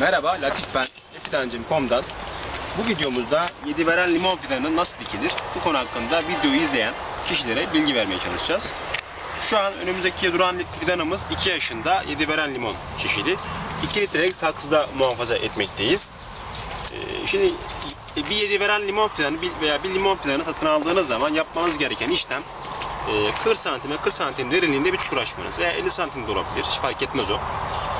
Merhaba Latif ben. Fidancım.com'dan. Bu videomuzda 7 veren limon fidanı nasıl dikilir? Bu konu hakkında videoyu izleyen kişilere bilgi vermeye çalışacağız. Şu an önümüzdeki duran fidanımız 2 yaşında 7 veren limon çeşidi. 2 litrelik saksıda muhafaza etmekteyiz. Ee, Şimdi bir 7 veren limon fidanı veya bir limon fidanı satın aldığınız zaman yapmanız gereken işlem e, 40 santime 40 santim derinliğinde bir çukur açmanız. Veya 50 santim de olabilir. Hiç fark etmez o.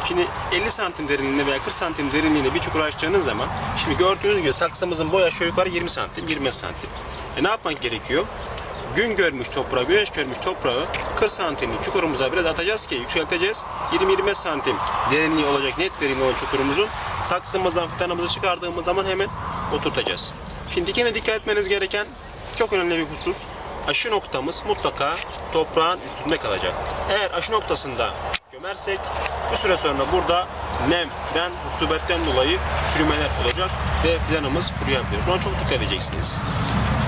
Şimdi 50 santim derinliğinde veya 40 santim derinliğinde bir çukur açtığınız zaman şimdi gördüğünüz gibi saksımızın boyu aşağı yukarı 20 santim, 25 santim. E ne yapmak gerekiyor? Gün görmüş toprağı, güneş görmüş toprağı 40 santimlik çukurumuza biraz atacağız ki yükselteceğiz. 20-25 santim derinliği olacak net derinliği olan çukurumuzun saksımızdan fidanımızı çıkardığımız zaman hemen oturtacağız. Şimdi dikene dikkat etmeniz gereken çok önemli bir husus. Aşı noktamız mutlaka toprağın üstünde kalacak. Eğer aşı noktasında gömersek bir süre sonra burada nemden, rutubetten dolayı çürümeler olacak ve fidanımız kuruyabilir. Buna çok dikkat edeceksiniz.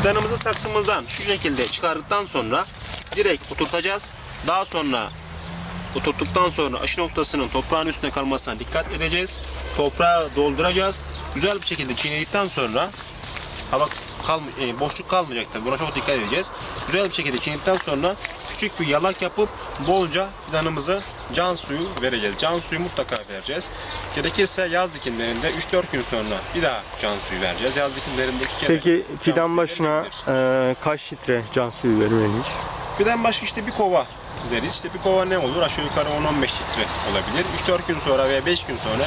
Fidanımızı saksımızdan şu şekilde çıkardıktan sonra direkt oturtacağız. Daha sonra oturttuktan sonra aşı noktasının toprağın üstüne kalmasına dikkat edeceğiz. Toprağı dolduracağız. Güzel bir şekilde çiğnedikten sonra hava kalm e, boşluk kalmayacak tabii. Buna çok dikkat edeceğiz. Güzel bir şekilde çiğnedikten sonra küçük bir yalak yapıp bolca fidanımızı can suyu vereceğiz. Can suyu mutlaka vereceğiz. Gerekirse yaz dikimlerinde 3-4 gün sonra bir daha can suyu vereceğiz. Yaz dikimlerinde iki kere Peki can fidan suyu başına verilebilir. e, kaç litre can suyu vermeliyiz? Fidan başı işte bir kova deriz. İşte bir kova ne olur? Aşağı yukarı 10-15 litre olabilir. 3-4 gün sonra veya 5 gün sonra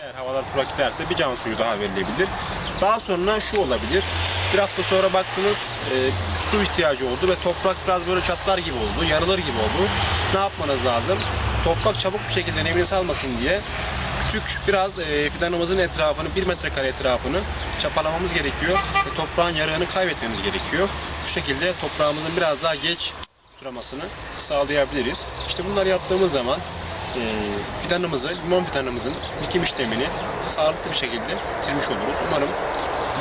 kurak giderse bir can suyu daha verilebilir. Daha sonra şu olabilir. Bir hafta sonra baktınız e, su ihtiyacı oldu ve toprak biraz böyle çatlar gibi oldu, yarılır gibi oldu. Ne yapmanız lazım? Toprak çabuk bir şekilde nemini salmasın diye küçük biraz e, fidanımızın etrafını, 1 metrekare etrafını çapalamamız gerekiyor ve toprağın yarığını kaybetmemiz gerekiyor. Bu şekilde toprağımızın biraz daha geç suramasını sağlayabiliriz. İşte bunları yaptığımız zaman e, fidanımızı, limon fidanımızın dikim işlemini sağlıklı bir şekilde bitirmiş oluruz. Umarım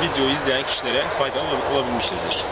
videoyu izleyen kişilere faydalı ol- olabilmişizdir.